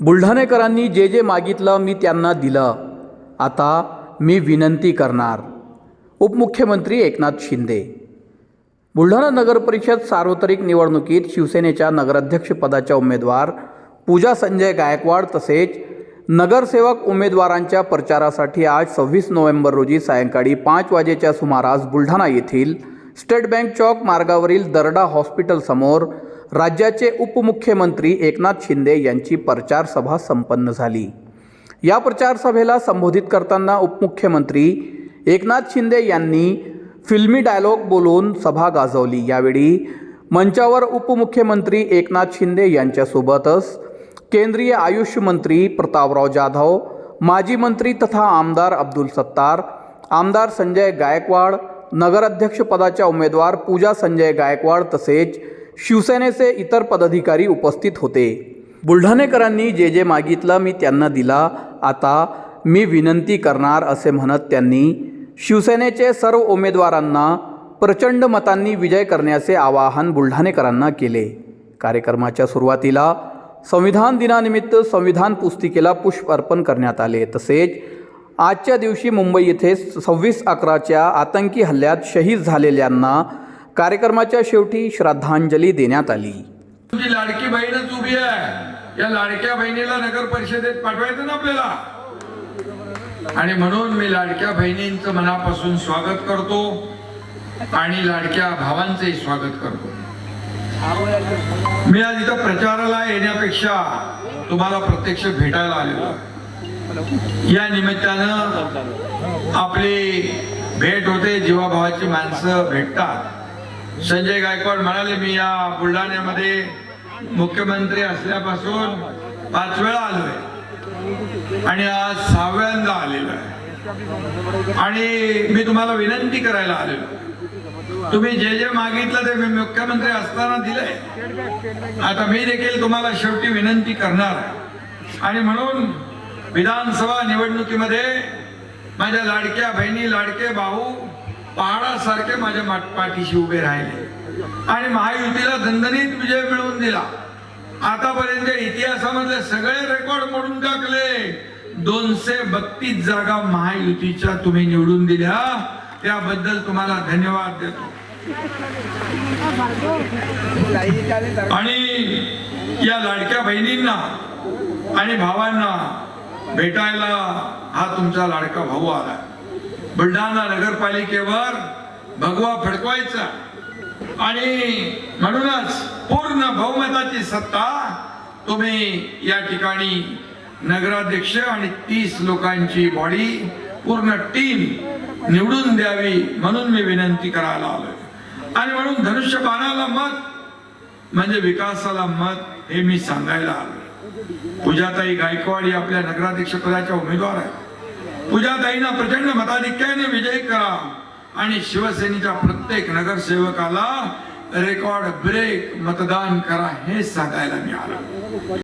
बुलढाणेकरांनी जे जे मागितलं मी त्यांना दिलं. आता मी विनंती करणार. उपमुख्यमंत्री एकनाथ शिंदे. बुलढाणा नगरपरिषद सार्वत्रिक निवडणुकीत शिवसेनेच्या नगराध्यक्षपदाच्या उमेदवार पूजा संजय गायकवाड तसेच नगरसेवक उमेदवारांच्या प्रचारासाठी आज सव्वीस नोव्हेंबर रोजी सायंकाळी पाच वाजेच्या सुमारास बुलढाणा येथील स्टेट बँक चौक मार्गावरील दरडा हॉस्पिटलसमोर राज्याचे उपमुख्यमंत्री एकनाथ शिंदे यांची प्रचार सभा संपन्न झाली. या प्रचारसभेला संबोधित करताना उपमुख्यमंत्री एकनाथ शिंदे यांनी फिल्मी डायलॉग बोलून सभा गाजवली. यावेळी मंचावर उपमुख्यमंत्री एकनाथ शिंदे यांच्यासोबतच केंद्रीय आयुष मंत्री प्रतापराव जाधव माजी मंत्री तथा आमदार अब्दुल सत्तार आमदार संजय गायकवाड नगराध्यक्षपदाच्या उमेदवार पूजा संजय गायकवाड तसेच शिवसेनेचे इतर पदाधिकारी उपस्थित होते. बुलढाणेकरांनी जे जे मागितलं मी त्यांना दिला. आता मी विनंती करणार असे म्हणत त्यांनी शिवसेनेचे सर्व उमेदवारांना प्रचंड मतांनी विजय करण्याचे आवाहन बुलढाणेकरांना केले. कार्यक्रमाच्या सुरुवातीला संविधान दिनानिमित्त संविधान पुस्तिकेला पुष्प अर्पण करण्यात आले. तसेच आजच्या दिवशी मुंबई येथे सव्वीस अकराच्या आतंकी हल्ल्यात शहीद झालेल्यांना कार्यक्रमाच्या शेवटी श्रद्धांजली देण्यात आली. तुझी लाडकी बहीणच उभी आहे. या लाडक्या बहिणीला नगर परिषदेत पाठवायचं ना आपल्याला? आणि म्हणून मी लाडक्या बहिणींचं मनापासून स्वागत करतो आणि लाडक्या भावांचंही स्वागत करतो. मी आज इथं प्रचाराला येण्यापेक्षा तुम्हाला प्रत्यक्ष भेटायला आलेलो आहे. या निमित्तानं आपली भेट होते जीवाभावाची माणसं भेटतात. संजय गायकवाड म्हणाले मी या बुलढाण्यामध्ये मुख्यमंत्री असल्यापासून पाच वेळा आलोय आणि आज सहाव्यांदा आलेलो आहे. आणि मी तुम्हाला विनंती करायला आलेलो तुम्ही जे जे मागितलं ते मी मुख्यमंत्री असताना दिलंय. आता मी देखील तुम्हाला शेवटी विनंती करणार आहे. आणि म्हणून विधानसभा निवडणुकीमध्ये माझ्या लाडक्या बहिणी लाडके भाऊ पहाडासारखे माझ्या पाठीशी उभे राहिले. आणि महायुतीला दणदणीत विजय मिळवून दिला. आतापर्यंत इतिहासामधले सगळे रेकॉर्ड मोडून टाकले. दोनशे बत्तीस जागा महायुतीच्या तुम्ही निवडून दिल्या. त्याबद्दल तुम्हाला धन्यवाद देतो. आणि या लाडक्या बहिणींना आणि भावांना भेटायला हा तुमचा लाडका भाऊ आला. बुलढाणा नगरपालिकेवर भगवा फडकवायचा. आणि म्हणूनच पूर्ण बहुमताची सत्ता तुम्ही या ठिकाणी नगराध्यक्ष आणि तीस लोकांची बॉडी पूर्ण टीम निवडून द्यावी म्हणून मी विनंती करायला आलोय. आणि म्हणून धनुष्यबाणाला मत म्हणजे विकासाला मत हे मी सांगायला आलो पूजाताई गायकवाड या आपल्या नगराध्यक्ष पदाच्या उमेदवार आहे पूजाताईंना प्रचंड मताधिक्याने विजयी करा. आणि शिवसेनेच्या प्रत्येक नगरसेवकाला रेकॉर्ड ब्रेक मतदान करा हे सांगायला मिळालं.